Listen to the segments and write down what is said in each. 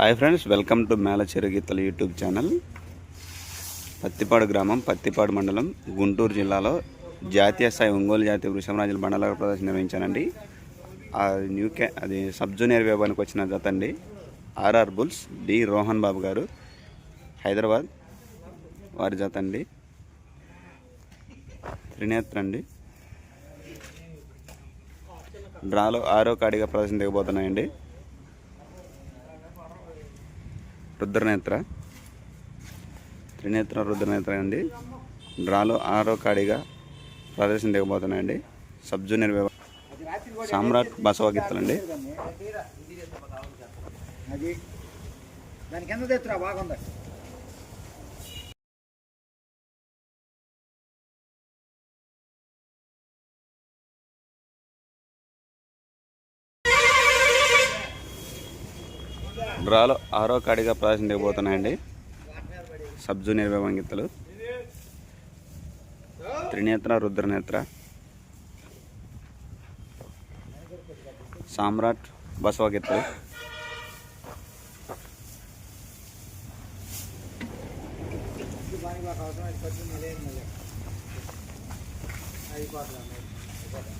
Hi friends welcome to మేలచెరు గీతల YouTube channel. Pattipadu గ్రామం పత్తిపాడు మండలం గుంటూరు జిల్లాలో జాతీయ స్థాయి ఒంగోలు జాతీయ వృషభరాజుల మండల ప్రదర్శన నిర్వహించానండి. ఆ న్యూ క్యా అది సబ్ జూనియర్ విభాగానికి వచ్చిన జత అండి. RR bulls D Rohan Babu గారు హైదరాబాద్ వారి జత అండి. త్రినేత్ర అండి. డ్రాలో ఆరో కాడిగా ప్రదర్శన దిగబోతున్నాయండి. రుద్రనేత్ర త్రినేత్ర రుద్రనేత్ర అండి. డ్రాలో ఆరో కాడిగా ప్రదర్శన దిగబోతున్నాయండి. సబ్ జూనియర్ సామ్రాట్ బసవగిత్తలండి. అది దానికి ఎంత తెచ్చురా బాగుందా. డ్రాలో ఆరో కాడిగా ప్రదర్శన దిగబోతున్నాయండి సబ్ జూనియర్ విభాగం గిత్తలు. త్రినేత్ర రుద్రనేత్ర. సామ్రాట్ బసవగిత్తలు బాగా అయిపోతుంది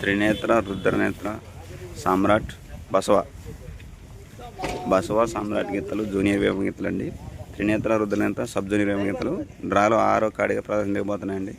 త్రినేత్ర రుద్రనేత్ర సామ్రాట్ బసవ. బసవ సామ్రాట్ గీతలు జూనియర్ వేప గీతలు అండి త్రినేత్ర రుద్రనేత్ర సబ్ జూనియర్ విభాగం గీతలు డ్రాలో ఆరో కాడిగా ప్రదర్శన దిగబోతున్నాయండి